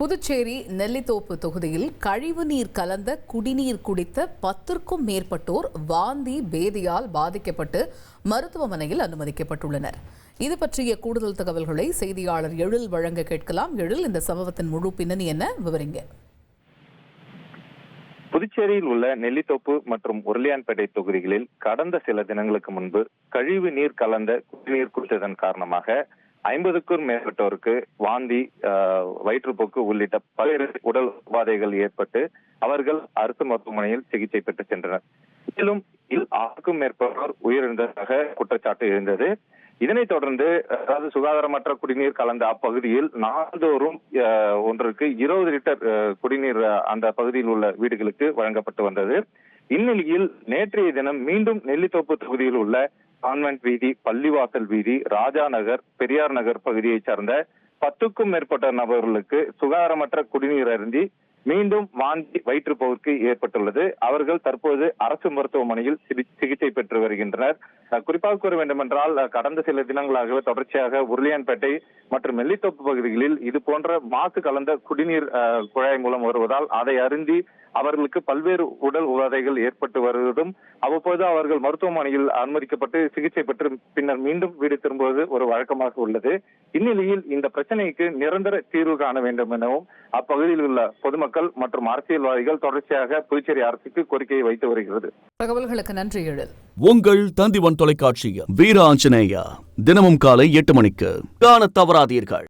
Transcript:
புதுச்சேரி நெல்லித்தோப்பு தொகுதியில் கழிவு நீர் கலந்த குடிநீர் குடித்த பத்திற்கும் மேற்பட்டோர் வாந்தி பேதியால் பாதிக்கப்பட்டு மருத்துவமனையில் அனுமதிக்கப்பட்டுள்ளனர். இது பற்றிய கூடுதல் தகவல்களை செய்தியாளர் எழில் வழங்க கேட்கலாம். எழில் இந்த சம்பவத்தின் முழு பின்னணி என்ன? விவரிங்க. புதுச்சேரியில் உள்ள நெல்லித்தோப்பு மற்றும் உருளியான்பேட்டை தொகுதிகளில் கடந்த சில தினங்களுக்கு முன்பு கழிவு நீர் கலந்த குடிநீர் குடித்ததன் காரணமாக ஐம்பதுக்கும் மேற்பட்டோருக்கு வாந்தி வயிற்றுப்போக்கு உள்ளிட்ட பல்வேறு உடல் உபாதைகள் ஏற்பட்டு அவர்கள் அரசு மருத்துவமனையில் சிகிச்சை பெற்று சென்றனர். மேலும் இதில் ஆறுக்கும் மேற்பட்டோர் உயிரிழந்ததாக குற்றச்சாட்டு இருந்தது. இதனைத் தொடர்ந்து அதாவது சுகாதாரமற்ற குடிநீர் கலந்த அப்பகுதியில் நாள்தோறும் ஒன்றுக்கு இருபது லிட்டர் குடிநீர் அந்த பகுதியில் உள்ள வீடுகளுக்கு வழங்கப்பட்டு வந்தது. இந்நிலையில் நேற்றைய தினம் மீண்டும் நெல்லித்தோப்பு தொகுதியில் உள்ள கான்வென்ட் வீதி பள்ளிவாசல் வீதி ராஜா நகர் பெரியார் நகர் பகுதியைச் சார்ந்த பத்துக்கும் மேற்பட்ட நபர்களுக்கு சுகாதாரமற்ற குடிநீர் அருந்தி மீண்டும் வாந்தி வயிற்றுப்போக்கு ஏற்பட்டுள்ளது. அவர்கள் தற்போது அரசு மருத்துவமனையில் சிகி- சிகிச்சை பெற்று வருகின்றனர். குறிப்பாக கூற வேண்டுமென்றால் கடந்த சில தினங்களாகவே தொடர்ச்சியாக உருளியான்பேட்டை மற்றும் நெல்லித்தோப்பு பகுதிகளில் இது போன்ற மாசு கலந்த குடிநீர் குழாய் மூலம் வருவதால் அதை அருந்தி அவர்களுக்கு பல்வேறு உடல் உபாதைகள் ஏற்பட்டு வருவதும் அவ்வப்போது அவர்கள் மருத்துவமனையில் அனுமதிக்கப்பட்டு சிகிச்சை பெற்று பின்னர் மீண்டும் வீடு திரும்புவது ஒரு வழக்கமாக உள்ளது. இந்நிலையில் இந்த பிரச்சனைக்கு நிரந்தர தீர்வு காண வேண்டும் எனவும் அப்பகுதியில் உள்ள பொதுமக்கள் மற்றும் அரசியல்வாதிகள் தொடர்ச்சியாக புதுச்சேரி அரசுக்கு கோரிக்கையை வைத்து வருகிறது. தகவல்களுக்கு நன்றி எழில் உங்கள் தந்திவன் தொலைக்காட்சியில் வீர ஆஞ்சநேயா தினமும் காலை எட்டு மணிக்கு. காண தவறாதீர்கள்.